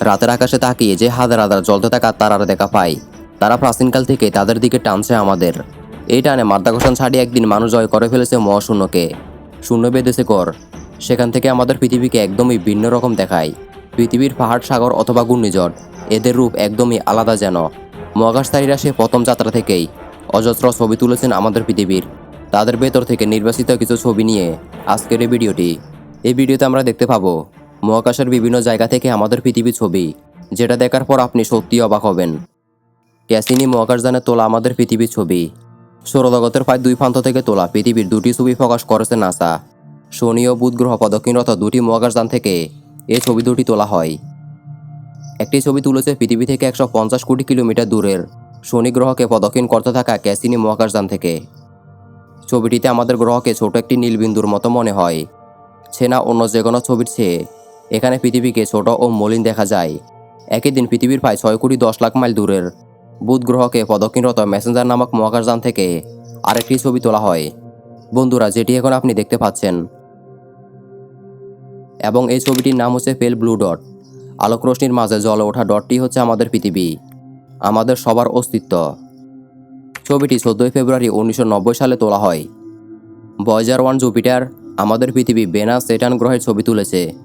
রাতের আকাশে তাকিয়ে যে হাজার হাজার জ্বলতে থাকা তারার দেখা পায়। তারা প্রাচীনকাল থেকে তাদের দিকে টানছে আমাদের। এই টানে মাধ্যাকর্ষণ ছাড়িয়ে একদিন মানুষ জয় করে ফেলেছে মহাশূন্যকে। শূন্য বেঁধেছে কর। সেখান থেকে আমাদের পৃথিবীকে একদমই ভিন্ন রকম দেখায়। পৃথিবীর পাহাড়, সাগর অথবা ঘূর্ণিঝড়, এদের রূপ একদমই আলাদা যেন। মহাকাশচারীরা সে প্রথম যাত্রা থেকেই অজস্র ছবি তুলেছেন আমাদের পৃথিবীর। তাদের ভেতর থেকে নির্বাচিত কিছু ছবি নিয়ে আজকের এই ভিডিওটি। এই ভিডিওতে আমরা দেখতে পাবো মহাকাশের বিভিন্ন জায়গা থেকে আমাদের পৃথিবীর ছবি, যেটা দেখার পর আপনি সত্যি অবাক হবেন। ক্যাসিনি মহাকাশযানে তোলা আমাদের পৃথিবীর ছবি। সৌরজগতের প্রায় দুই প্রান্ত থেকে তোলা পৃথিবীর দুটি ছবি প্রকাশ করেছে নাসা। শনি ও বুধ গ্রহ প্রদক্ষিণরত দুটি মহাকাশযান থেকে এই ছবি দুটি তোলা হয়। একটি ছবি তুলেছে পৃথিবী থেকে একশো পঞ্চাশ কোটি কিলোমিটার দূরের। শনি গ্রহকে প্রদক্ষিণ করতে থাকা ক্যাসিনি মহাকাশযান থেকে। ছবিটিতে আমাদের গ্রহকে ছোট একটি নীলবিন্দুর মতো মনে হয়। সেনা অন্য যে কোনো ছবির চেয়ে এখানে পৃথিবীকে ছোট ও মলিন দেখা যায়। একই দিন পৃথিবীর প্রায় ছয় কোটি দশ লাখ মাইল দূরের বুধ গ্রহকে প্রদক্ষিণরত মেসেঞ্জার নামক মহাকাশযান থেকে আরেকটি ছবি তোলা হয়। বন্ধুরা, যেটি এখন আপনি দেখতে পাচ্ছেন। এবং এই ছবিটির নাম হচ্ছে পেল ব্লু ডট। আলোক রশ্মির মাঝে জলে ওঠা ডটটি হচ্ছে আমাদের পৃথিবী, আমাদের সবার অস্তিত্ব। ছবিটি চোদ্দোই ফেব্রুয়ারি উনিশশো নব্বই সালে তোলা হয়। বয়জার ওয়ান জুপিটার আমাদের পৃথিবী বেনা সেটান গ্রহের ছবি তুলেছে।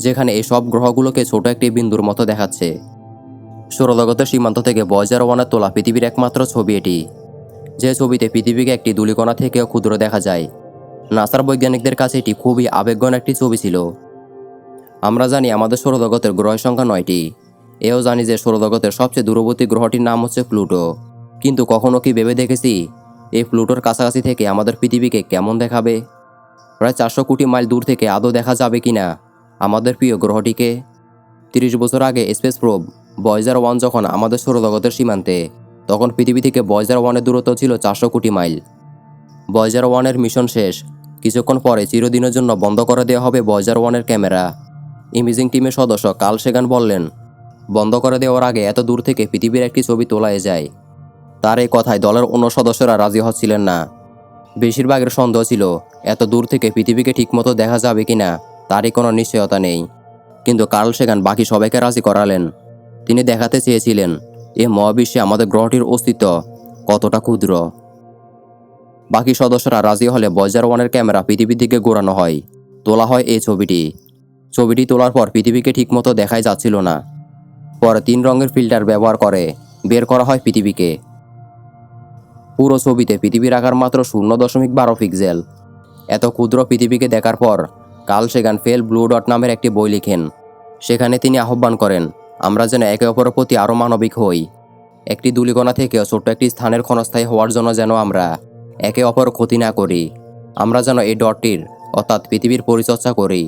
যেখানে এই সব গ্রহগুলোকে ছোট একটি বিন্দুর মতো দেখাচ্ছে। সৌরজগতের সীমান্ত থেকে বয়জার ওয়ানের তোলা পৃথিবীর একমাত্র ছবি এটি। যে ছবিতে পৃথিবীকে একটি ধূলিকণা থেকেও ক্ষুদ্র দেখা যায়। নাসার বৈজ্ঞানিকদের কাছে এটি খুবই আবেগঘন একটি ছবি ছিল। আমরা জানি আমাদের সৌরজগতের গ্রহের সংখ্যা নয়টি। এও জানি যে সৌরজগতের সবচেয়ে দূরবর্তী গ্রহটির নাম হচ্ছে প্লুটো। কিন্তু কখনো কি ভেবে দেখেছি? এই প্লুটোর কাছাকাছি থেকে আমাদের পৃথিবীকে কেমন দেখাবে? প্রায় চারশো কোটি মাইল দূর থেকে আদৌ দেখা যাবে কি না আমাদের প্রিয় গ্রহটিকে। তিরিশ বছর আগে স্পেস প্রোব বয়জার ওয়ান যখন আমাদের সৌরজগতের সীমান্তে, তখন পৃথিবী থেকে বয়জার ওয়ানের দূরত্ব ছিল চারশো কোটি মাইল। বয়জার ওয়ানের মিশন শেষ। কিছুক্ষণ পরে চিরদিনের জন্য বন্ধ করে দেওয়া হবে বয়জার ওয়ানের ক্যামেরা। ইমেজিং টিমের সদস্য কাল সেগান বললেন, বন্ধ করে দেওয়ার আগে এত দূর থেকে পৃথিবীর একটি ছবি তোলায় যায়। তার এই কথায় দলের অন্য সদস্যরা রাজি হচ্ছিলেন না। বেশিরভাগের সন্দেহ ছিল, এত দূর থেকে পৃথিবীকে ঠিকমতো দেখা যাবে কিনা। তারই কোনো নিশ্চয়তা নেই। কিন্তু কার্ল সেগান বাকি সবাইকে রাজি করালেন। তিনি দেখাতে চেয়েছিলেন, এ মহাবিশ্বে আমাদের গ্রহটির অস্তিত্ব কতটা ক্ষুদ্র? বাকি সদস্যরা রাজি হলে বয়জার ওয়ানের ক্যামেরা পৃথিবীর দিকে ঘোরানো হয়। তোলা হয় এই ছবিটি। ছবিটি তোলার পর পৃথিবীকে ঠিকমতো দেখাই যাচ্ছিল না। পরে তিন রঙের ফিল্টার ব্যবহার করে বের করা হয় পৃথিবীকে। পুরো ছবিতে পৃথিবীর আকার মাত্র শূন্য দশমিক বারো পিক্সেল। এত ক্ষুদ্র পৃথিবীকে দেখার পর কাল সেগান ফেল ব্লু ডট নামের একটি বই লিখেন। সেখানে তিনি আহ্বান করেন, আমরা যেন একে অপরের প্রতি আরও মানবিক হই। একটি দুলিকণা থেকে ছোট্ট একটি স্থানের ক্ষণস্থায়ী হওয়ার জন্য যেন আমরা একে অপর ক্ষতি না করি। আমরা যেন এই ডটটির, অর্থাৎ পৃথিবীর পরিচর্চা করি।